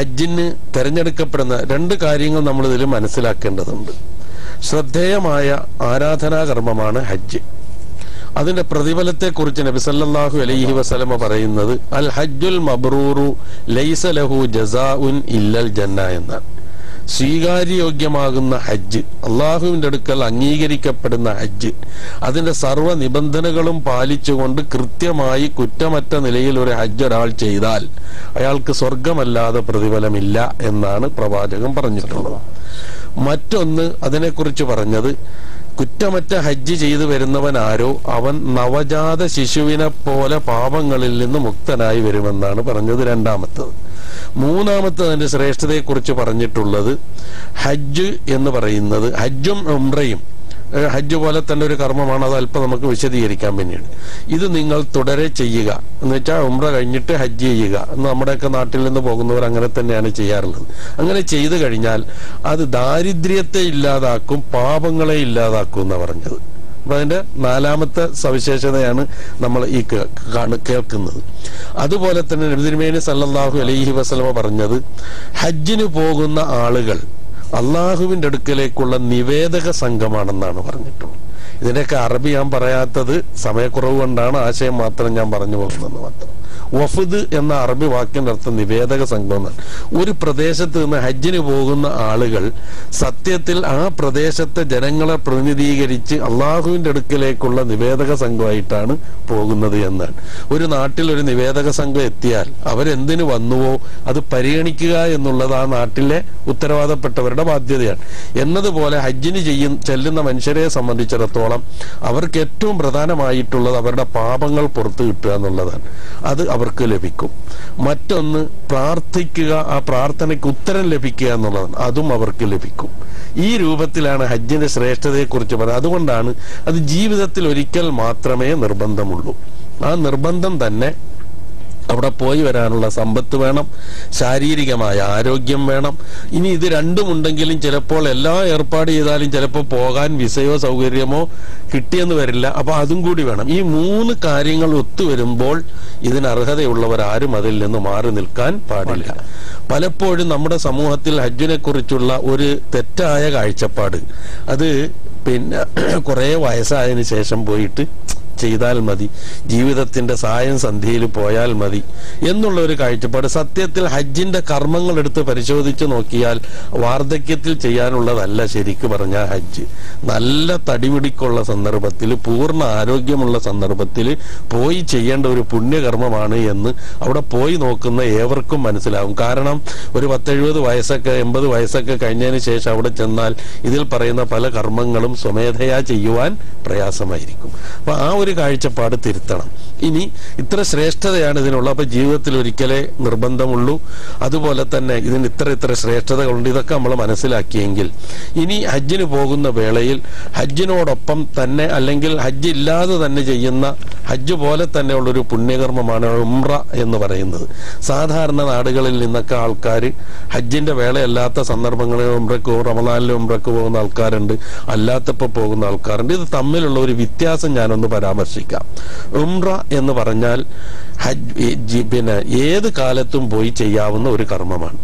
ഹജ്ജിന് തെരഞ്ഞെടുക്കപ്പെടുന്ന രണ്ട് കാര്യങ്ങൾ നമ്മൾ ഇതിൽ മനസ്സിലാക്കേണ്ടതുണ്ട്. ശ്രദ്ധേയമായ ആരാധനാ കർമ്മമാണ് ഹജ്ജ്. അതിന്റെ പ്രതിഫലത്തെക്കുറിച്ച് നബി സല്ലല്ലാഹു അലൈഹി വസല്ലമ പറയുന്നത് അൽ ഹജ്ജുൽ മബ്രൂറു ലൈസ ലഹു ജസാഉൻ ഇല്ലൽ ജന്ന എന്നാണ്. സ്വീകാര്യയോഗ്യമാകുന്ന ഹജ്ജ് അള്ളാഹുവിന്റെ അടുക്കൽ അംഗീകരിക്കപ്പെടുന്ന ഹജ്ജ് അതിന്റെ സർവ നിബന്ധനകളും പാലിച്ചുകൊണ്ട് കൃത്യമായി കുറ്റമറ്റ നിലയിൽ ഒരു ഹജ്ജ് ഒരാൾ ചെയ്താൽ അയാൾക്ക് സ്വർഗമല്ലാതെ പ്രതിഫലമില്ല എന്നാണ് പ്രവാചകൻ പറഞ്ഞിട്ടുള്ളത്. മറ്റൊന്ന് അതിനെക്കുറിച്ച് പറഞ്ഞത് കുറ്റമറ്റ ഹജ്ജ് ചെയ്തു വരുന്നവൻ ആരോ? അവൻ നവജാത ശിശുവിനെ പോലെ പാപങ്ങളിൽ നിന്ന് മുക്തനായി വരുമെന്നാണ് പറഞ്ഞത് രണ്ടാമത്തത്. മൂന്നാമത്തെ അതിന്റെ ശ്രേഷ്ഠതയെക്കുറിച്ച് പറഞ്ഞിട്ടുള്ളത് ഹജ്ജ് എന്ന് പറയുന്നത് ഹജ്ജും ഉംറയും ഹജ്ജ് പോലെ തന്നെ ഒരു കർമ്മമാണ് അത് അല്പം നമുക്ക് വിശദീകരിക്കാൻ പിന്നീട്. ഇത് നിങ്ങൾ തുടരെ ചെയ്യുക. എന്ന് വെച്ചാൽ ഉമ്ര കഴിഞ്ഞിട്ട് ഹജ്ജ് ചെയ്യുക. എന്ന് നമ്മുടെയൊക്കെ നാട്ടിൽ നിന്ന് പോകുന്നവർ അങ്ങനെ തന്നെയാണ് ചെയ്യാറുള്ളത്. അങ്ങനെ ചെയ്തു കഴിഞ്ഞാൽ അത് ദാരിദ്ര്യത്തെ ഇല്ലാതാക്കും പാപങ്ങളെ ഇല്ലാതാക്കും എന്ന് പറഞ്ഞത്. അപ്പൊ അതിന്റെ നാലാമത്തെ സവിശേഷതയാണ് നമ്മൾ ഈ കേൾക്കുന്നത്. അതുപോലെ തന്നെ നബിതിരുമേനി സല്ലല്ലാഹു അലൈഹി വസ്ലമ പറഞ്ഞത് ഹജ്ജിന് പോകുന്ന ആളുകൾ അള്ളാഹുവിന്റെ അടുക്കലേക്കുള്ള നിവേദക സംഘമാണെന്നാണ് പറഞ്ഞിട്ടുള്ളത് ഇതിന്റെയൊക്കെ അറബി ഞാൻ പറയാത്തത് സമയക്കുറവ് കൊണ്ടാണ് ആശയം മാത്രം ഞാൻ പറഞ്ഞു പോകുന്നത് മാത്രം. വഫുദ് എന്ന അറബി വാക്കിന്റെ അർത്ഥം നിവേദക സംഘം എന്നാണ് ഒരു പ്രദേശത്ത് നിന്ന് ഹജ്ജിന് പോകുന്ന ആളുകൾ സത്യത്തിൽ ആ പ്രദേശത്തെ ജനങ്ങളെ പ്രതിനിധീകരിച്ച് അള്ളാഹുവിന്റെ അടുക്കിലേക്കുള്ള നിവേദക സംഘമായിട്ടാണ് പോകുന്നത് എന്നാണ്. ഒരു നാട്ടിൽ ഒരു നിവേദക സംഘം എത്തിയാൽ അവരെന്തിനു വന്നുവോ അത് പരിഗണിക്കുക എന്നുള്ളത് ആ നാട്ടിലെ ഉത്തരവാദപ്പെട്ടവരുടെ ബാധ്യതയാണ്. എന്നതുപോലെ ഹജ്ജിന് ചെയ്യും ചെല്ലുന്ന മനുഷ്യരെ സംബന്ധിച്ചിടത്തോളം അവർക്ക് ഏറ്റവും പ്രധാനമായിട്ടുള്ളത് അവരുടെ പാപങ്ങൾ പുറത്തു കിട്ടുക എന്നുള്ളതാണ്. അത് അവർക്ക് ലഭിക്കും. മറ്റൊന്ന് പ്രാർത്ഥിക്കുക ആ പ്രാർത്ഥനയ്ക്ക് ഉത്തരം ലഭിക്കുക എന്നുള്ളതാണ്. അതും അവർക്ക് ലഭിക്കും. ഈ രൂപത്തിലാണ് ഹജ്ജിന്റെ ശ്രേഷ്ഠതയെക്കുറിച്ച് പറയുന്നത്. അതുകൊണ്ടാണ് അത് ജീവിതത്തിൽ ഒരിക്കൽ മാത്രമേ നിർബന്ധമുള്ളൂ. ആ നിർബന്ധം തന്നെ അവിടെ പോയി വരാനുള്ള സമ്പത്ത് വേണം ശാരീരികമായ ആരോഗ്യം വേണം. ഇനി ഇത് രണ്ടും ഉണ്ടെങ്കിലും ചിലപ്പോൾ എല്ലാ ഏർപ്പാട് ചെയ്താലും ചിലപ്പോൾ പോകാൻ വിസയോ സൗകര്യമോ കിട്ടിയെന്ന് വരില്ല. അപ്പൊ അതും കൂടി വേണം. ഈ മൂന്ന് കാര്യങ്ങൾ ഒത്തുവരുമ്പോൾ ഇതിന് അർഹതയുള്ളവർ ആരും അതിൽ നിന്ന് മാറി നിൽക്കാൻ പാടില്ല. പലപ്പോഴും നമ്മുടെ സമൂഹത്തിൽ ഹജ്ജിനെ കുറിച്ചുള്ള ഒരു തെറ്റായ കാഴ്ചപ്പാട്. അത് പിന്നെ കുറേ വയസ്സായതിനു ശേഷം പോയിട്ട് ചെയ്താൽ മതി. ജീവിതത്തിന്റെ സായം സന്ധ്യയിൽ പോയാൽ മതി. എന്നുള്ള ഒരു കാഴ്ചപ്പാട് സത്യത്തിൽ ഹജ്ജിന്റെ കർമ്മങ്ങൾ എടുത്ത് പരിശോധിച്ച് നോക്കിയാൽ വാർദ്ധക്യത്തിൽ ചെയ്യാനുള്ളതല്ല ശരിക്കു പറഞ്ഞ ഹജ്ജ്. നല്ല തടിപിടിക്കുള്ള സന്ദർഭത്തിൽ പൂർണ ആരോഗ്യമുള്ള സന്ദർഭത്തിൽ പോയി ചെയ്യേണ്ട ഒരു പുണ്യകർമ്മമാണ് എന്ന് അവിടെ പോയി നോക്കുന്ന ഏവർക്കും മനസ്സിലാവും. കാരണം ഒരു പത്തെഴുപത് വയസ്സൊക്കെ എൺപത് വയസ്സൊക്കെ കഴിഞ്ഞതിന് ശേഷം അവിടെ ചെന്നാൽ ഇതിൽ പറയുന്ന പല കർമ്മങ്ങളും സ്വമേധയാ ചെയ്യുവാൻ പ്രയാസമായിരിക്കും. അപ്പൊ ആ ഒരു കാഴ്ചപ്പാട് തിരുത്തണം. ഇനി ഇത്ര ശ്രേഷ്ഠതയാണ് ഇതിനുള്ള. അപ്പൊ ജീവിതത്തിൽ ഒരിക്കലേ നിർബന്ധമുള്ളൂ. അതുപോലെ തന്നെ ഇതിന് ഇത്ര ഇത്ര ശ്രേഷ്ഠതകളുണ്ട്. ഇതൊക്കെ നമ്മൾ മനസ്സിലാക്കിയെങ്കിൽ. ഇനി ഹജ്ജിന് പോകുന്ന വേളയിൽ ഹജ്ജിനോടൊപ്പം തന്നെ അല്ലെങ്കിൽ ഹജ്ജ് ഇല്ലാതെ തന്നെ ചെയ്യുന്ന ഹജ്ജ് പോലെ തന്നെയുള്ള ഒരു പുണ്യകർമ്മമാണ് ഉംറ എന്ന് പറയുന്നത്. സാധാരണ നാടുകളിൽ നിന്നൊക്കെ ആൾക്കാർ ഹജ്ജിന്റെ വേളയല്ലാത്ത സന്ദർഭങ്ങളിൽ ഉംറക്ക് റമദാനിലെ ഉംറക്ക് പോകുന്ന ആൾക്കാരുണ്ട്. അല്ലാത്തപ്പോൾ പോകുന്ന ആൾക്കാരുണ്ട്. ഇത് തമ്മിലുള്ള ഒരു വ്യത്യാസം ഞാനൊന്ന് പരാമർശിക്കാം ഉംറ എന്ന് പറഞ്ഞാൽ ഹജ്ജ് പിന്നെ ഏത് കാലത്തും പോയി ചെയ്യാവുന്ന ഒരു കർമ്മമാണ്.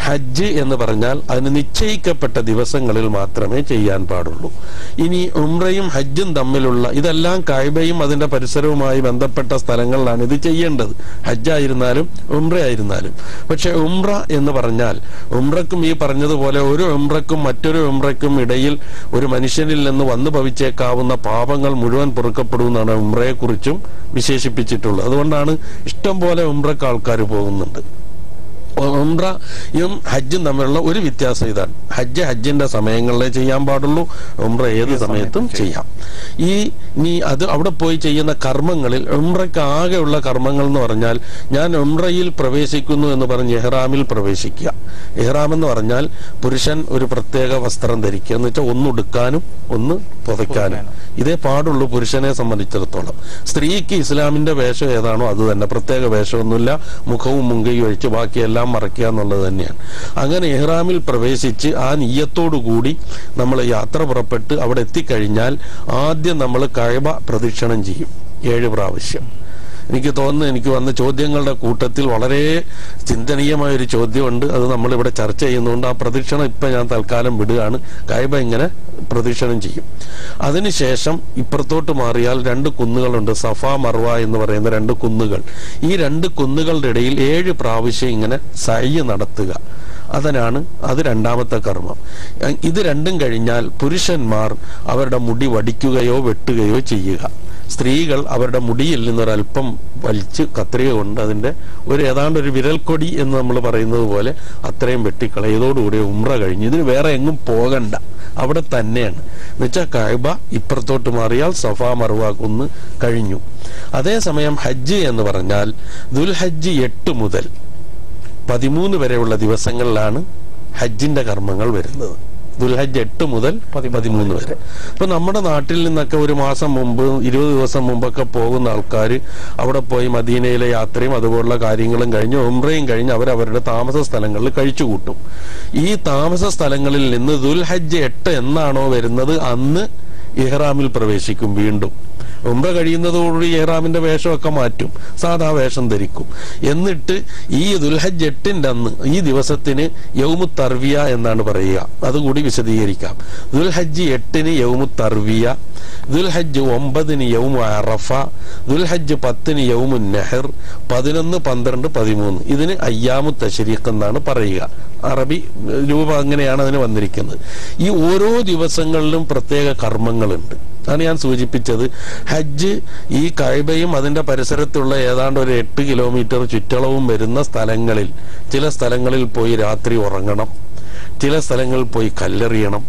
ഹജ്ജ് എന്ന് പറഞ്ഞാൽ അതിന് നിശ്ചയിക്കപ്പെട്ട ദിവസങ്ങളിൽ മാത്രമേ ചെയ്യാൻ പാടുള്ളൂ. ഇനി ഉംറയും ഹജ്ജും തമ്മിലുള്ള ഇതെല്ലാം കായ്ബയും അതിന്റെ പരിസരവുമായി ബന്ധപ്പെട്ട സ്ഥലങ്ങളിലാണ് ഇത് ചെയ്യേണ്ടത്. ഹജ്ജായിരുന്നാലും ഉംറയായിരുന്നാലും. പക്ഷെ ഉംറ എന്ന് പറഞ്ഞാൽ ഉംറക്കും ഈ പറഞ്ഞതുപോലെ ഒരു ഉംറക്കും മറ്റൊരു ഉംറക്കും ഇടയിൽ ഒരു മനുഷ്യനിൽ നിന്ന് വന്നു ഭവിച്ചേക്കാവുന്ന പാപങ്ങൾ മുഴുവൻ പൊറുക്കപ്പെടുമെന്നാണ് ഉംറയെക്കുറിച്ചും വിശേഷിപ്പിച്ചിട്ടുള്ളത്. അതുകൊണ്ടാണ് ഇഷ്ടം പോലെ ഉംറക്ക് ആൾക്കാർ പോകുന്നുണ്ട്. ഉംറയും ഹജ്ജും തമ്മിലുള്ള ഒരു വ്യത്യാസം ഇതാണ്. ഹജ്ജ് ഹജ്ജിന്റെ സമയങ്ങളിലേ ചെയ്യാൻ പാടുള്ളൂ ഉംറ ഏത് സമയത്തും ചെയ്യാം. ഈ നീ അത് അവിടെ പോയി ചെയ്യുന്ന കർമ്മങ്ങളിൽ ഉംറയ്ക്ക് ആകെയുള്ള കർമ്മങ്ങൾ എന്ന് പറഞ്ഞാൽ ഞാൻ ഉംറയിൽ പ്രവേശിക്കുന്നു എന്ന് പറഞ്ഞ് എഹ്റാമിൽ പ്രവേശിക്കുക. എഹ്റാം എന്ന് പറഞ്ഞാൽ പുരുഷൻ ഒരു പ്രത്യേക വസ്ത്രം ധരിക്കുക. എന്ന് വെച്ചാൽ ഒന്നുടുക്കാനും ഒന്ന് പുതയ്ക്കാനും. ഇതേ പാടുള്ളൂ പുരുഷനെ സംബന്ധിച്ചിടത്തോളം. സ്ത്രീക്ക് ഇസ്ലാമിന്റെ വേഷം ഏതാണോ അത് തന്നെ. പ്രത്യേക വേഷമൊന്നുമില്ല. മുഖവും മുങ്കയും ഒഴിച്ച് ബാക്കിയെല്ലാം മറയ്ക്കുക എന്നുള്ളത് തന്നെയാണ്. അങ്ങനെ എഹ്റാമിൽ പ്രവേശിച്ച് ആ കൂടി നമ്മൾ യാത്ര പുറപ്പെട്ട് അവിടെ എത്തിക്കഴിഞ്ഞാൽ ആദ്യം നമ്മൾ കഴബ പ്രദക്ഷിണം ചെയ്യും. ഏഴ് പ്രാവശ്യം. എനിക്ക് തോന്നുന്നു എനിക്ക് വന്ന ചോദ്യങ്ങളുടെ കൂട്ടത്തിൽ വളരെ ചിന്തനീയമായ ഒരു ചോദ്യമുണ്ട്. അത് നമ്മളിവിടെ ചർച്ച ചെയ്യുന്നതുകൊണ്ട് ആ പ്രദക്ഷിണം ഇപ്പം ഞാൻ തൽക്കാലം വിടുകയാണ്. കായബ ഇങ്ങനെ പ്രദക്ഷിണം ചെയ്യും. അതിനുശേഷം ഇപ്പുറത്തോട്ട് മാറിയാൽ രണ്ട് കുന്നുകളുണ്ട്. സഫ മർവ എന്ന് പറയുന്ന രണ്ട് കുന്നുകൾ. ഈ രണ്ട് കുന്നുകളുടെ ഇടയിൽ ഏഴ് പ്രാവശ്യം ഇങ്ങനെ സൈ നടത്തുക. അതിനാണ് അത് രണ്ടാമത്തെ കർമ്മം. ഇത് രണ്ടും കഴിഞ്ഞാൽ പുരുഷന്മാർ അവരുടെ മുടി വടിക്കുകയോ വെട്ടുകയോ ചെയ്യുക. സ്ത്രീകൾ അവരുടെ മുടിയിൽ നിന്നൊരല്പം വലിച്ച് കത്രിക കൊണ്ട് അതിന്റെ ഒരു ഏതാണ്ട് ഒരു വിരൽക്കൊടി എന്ന് നമ്മൾ പറയുന്നത് പോലെ അത്രയും വെട്ടിക്കളയതോടുകൂടി ഉമ്ര കഴിഞ്ഞ്. ഇതിന് വേറെ എങ്ങും പോകണ്ട. അവിടെ തന്നെയാണ്. എന്നുവെച്ചാൽ കായ്ബ ഇപ്പുറത്തോട്ട് മാറിയാൽ സഫാ മറുവ കുന്ന് കഴിഞ്ഞു. അതേസമയം ഹജ്ജ് എന്ന് പറഞ്ഞാൽ ദുൽഹജ്ജ് എട്ട് മുതൽ പതിമൂന്ന് വരെയുള്ള ദിവസങ്ങളിലാണ് ഹജ്ജിന്റെ കർമ്മങ്ങൾ വരുന്നത്. ദുൽഹജ്ജ് എട്ട് മുതൽ പതിമൂന്ന് വരെ. അപ്പൊ നമ്മുടെ നാട്ടിൽ നിന്നൊക്കെ ഒരു മാസം മുമ്പ് ഇരുപത് ദിവസം മുമ്പൊക്കെ പോകുന്ന ആൾക്കാർ അവിടെ പോയി മദീനയിലെ യാത്രയും അതുപോലുള്ള കാര്യങ്ങളും കഴിഞ്ഞ് ഉംറയും കഴിഞ്ഞ് അവർ അവരുടെ താമസ സ്ഥലങ്ങളിൽ കഴിച്ചു കൂട്ടും. ഈ താമസ സ്ഥലങ്ങളിൽ നിന്ന് ദുൽഹജ്ജ് എട്ട് എന്നാണോ വരുന്നത്? അന്ന് ഇഹ്റാമിൽ പ്രവേശിക്കും വീണ്ടും. ഉംറ കഴിയുന്നതോടുകൂടി ഏറാമിന്റെ വേഷമൊക്കെ മാറ്റും. സാധാ വേഷം ധരിക്കും. എന്നിട്ട് ഈ ദുൽഹജ് എട്ടിന്റെ അന്ന് ഈ ദിവസത്തിന് യൗമു തർവിയ എന്നാണ് പറയുക. അതുകൂടി വിശദീകരിക്കാം. ദുൽഹജ്ജ് എട്ടിന് യൗമു തർവിയ ദുൽഹജ്ജ് ഒമ്പതിന് യൗമു അറഫ ദുൽഹജ്ജ് പത്തിന് യൗമു നെഹർ പതിനൊന്ന് പന്ത്രണ്ട് പതിമൂന്ന്. ഇതിന് അയ്യാമു തശരീഖ് എന്നാണ് പറയുക. അറബി രൂപം അങ്ങനെയാണ് അതിന് വന്നിരിക്കുന്നത്. ഈ ഓരോ ദിവസങ്ങളിലും പ്രത്യേക കർമ്മങ്ങളുണ്ട്. അതാണ് ഞാൻ സൂചിപ്പിച്ചത്. ഹജ്ജ് ഈ കൈബയും അതിന്റെ പരിസരത്തുള്ള ഏതാണ്ട് ഒരു എട്ട് കിലോമീറ്റർ ചുറ്റളവും വരുന്ന സ്ഥലങ്ങളിൽ ചില സ്ഥലങ്ങളിൽ പോയി രാത്രി ഉറങ്ങണം. ചില സ്ഥലങ്ങളിൽ പോയി കല്ലെറിയണം.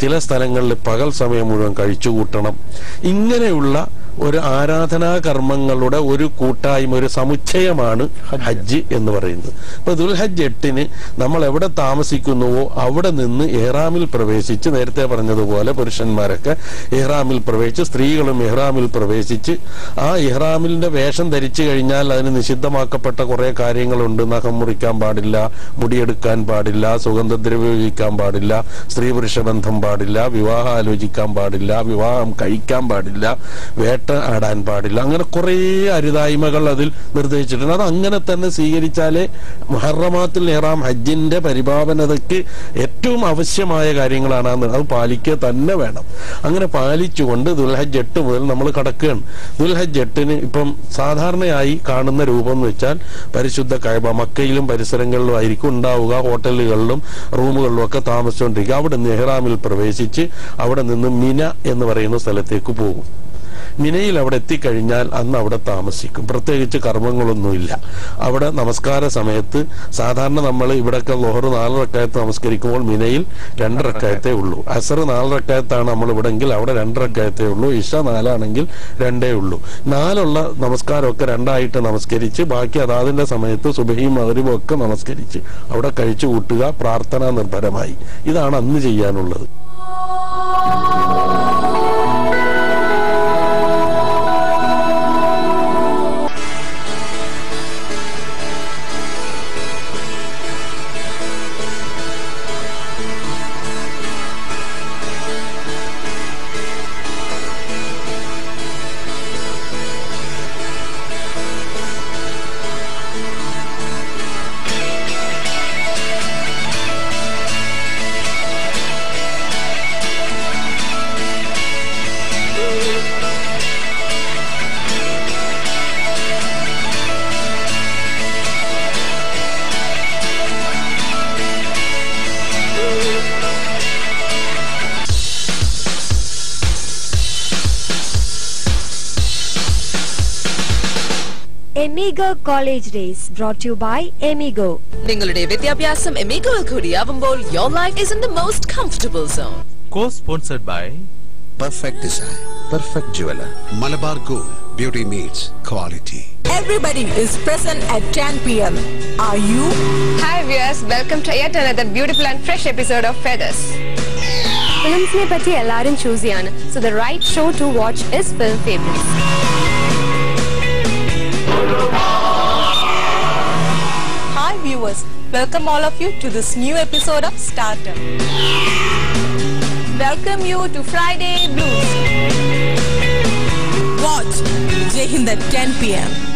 ചില സ്ഥലങ്ങളിൽ പകൽ സമയം മുഴുവൻ കഴിച്ചുകൂട്ടണം. ഇങ്ങനെയുള്ള ഒരു ആരാധനാ കർമ്മങ്ങളുടെ ഒരു കൂട്ടായ്മ ഒരു സമുച്ചയമാണ് ഹജ്ജ്. എന്ന് പറയുന്നത്. അപ്പൊ ദുൽഹജ്ജ് എട്ടിന് നമ്മൾ എവിടെ താമസിക്കുന്നുവോ അവിടെ നിന്ന് എഹ്റാമിൽ പ്രവേശിച്ച് നേരത്തെ പറഞ്ഞതുപോലെ പുരുഷന്മാരൊക്കെ എഹ്റാമിൽ പ്രവേശിച്ച് സ്ത്രീകളും എഹ്റാമിൽ പ്രവേശിച്ച് ആ എഹ്റാമിലിന്റെ വേഷം ധരിച്ചു കഴിഞ്ഞാൽ അതിന് നിഷിദ്ധമാക്കപ്പെട്ട കുറെ കാര്യങ്ങളുണ്ട്. നഖം മുറിക്കാൻ പാടില്ല മുടിയെടുക്കാൻ പാടില്ല സുഗന്ധദ്രവ്യം ഉപയോഗിക്കാൻ പാടില്ല സ്ത്രീ പുരുഷ ബന്ധം പാടില്ല വിവാഹം ആലോചിക്കാൻ പാടില്ല വിവാഹം കഴിക്കാൻ പാടില്ല വേട്ട ആടാൻ പാടില്ല. അങ്ങനെ കുറേ അരുതായ്മകൾ അതിൽ നിർദ്ദേശിച്ചിട്ടുണ്ട്. അത് അങ്ങനെ തന്നെ സ്വീകരിച്ചാലേ മുഹറമാത്തിൽ നെഹ്റാം ഹജ്ജിന്റെ പരിപാവനതയ്ക്ക് ഏറ്റവും ആവശ്യമായ കാര്യങ്ങളാണ് അത് അത് പാലിക്കുക തന്നെ വേണം. അങ്ങനെ പാലിച്ചുകൊണ്ട് ദുൽഹജ് എട്ട് മുതൽ നമ്മൾ കടക്കുകയാണ്. ദുൽഹജ് എട്ടിന് ഇപ്പം സാധാരണയായി കാണുന്ന രൂപം എന്ന് വെച്ചാൽ പരിശുദ്ധ കൈബ മക്കയിലും പരിസരങ്ങളിലും ആയിരിക്കും ഉണ്ടാവുക. ഹോട്ടലുകളിലും റൂമുകളിലും ഒക്കെ താമസിച്ചുകൊണ്ടിരിക്കുക. അവിടെ നെഹ്റാമിൽ പ്രവേശിച്ച് അവിടെ നിന്ന് മിന എന്ന് പറയുന്ന സ്ഥലത്തേക്ക് പോകും. മിനയിൽ അവിടെ എത്തിക്കഴിഞ്ഞാൽ അന്ന് അവിടെ താമസിക്കും. പ്രത്യേകിച്ച് കർമ്മങ്ങളൊന്നുമില്ല. അവിടെ നമസ്കാര സമയത്ത് സാധാരണ നമ്മൾ ഇവിടെയൊക്കെ ലോഹർ നാല് റക്കായത്ത് നമസ്കരിക്കുമ്പോൾ മിനയിൽ രണ്ട് റക്കായത്തേ ഉള്ളൂ. അസർ നാല് റക്കായത്താണ് നമ്മൾ ഇവിടെങ്കിൽ അവിടെ രണ്ട് റക്കായത്തേ ഉള്ളൂ. ഇഷ നാലാണെങ്കിൽ രണ്ടേ ഉള്ളൂ. നാലുള്ള നമസ്കാരമൊക്കെ രണ്ടായിട്ട് നമസ്കരിച്ച് ബാക്കി അതാതിന്റെ സമയത്ത് സുബഹിയും മകരിവും ഒക്കെ നമസ്കരിച്ച് അവിടെ കഴിച്ചു കൂട്ടുക പ്രാർത്ഥനാ നിർഭരമായി ഇതാണ് അന്ന് ചെയ്യാനുള്ളത്. Amigo College Days brought to you by Amigo. നിങ്ങളുടെ വിദ്യാഭ്യാസം എമിഗോയിൽ കൂടിയാവുമ്പോൾ your life is in the most comfortable zone. co-sponsored by Perfect design. Perfect jeweler. Malabar Gold. Beauty meets quality. Everybody is present at 10 p.m. Are you? Hi viewers, welcome to yet another beautiful and fresh episode of Feathers. ഫിലിംസിനെ പറ്റി എല്ലാവരും choose ചെയ്യാണ് so the right show to watch is film favourites viewers. Welcome all of you to this new episode of Startup. Welcome you to Friday Blues. Watch Jai Hind at 10 p.m.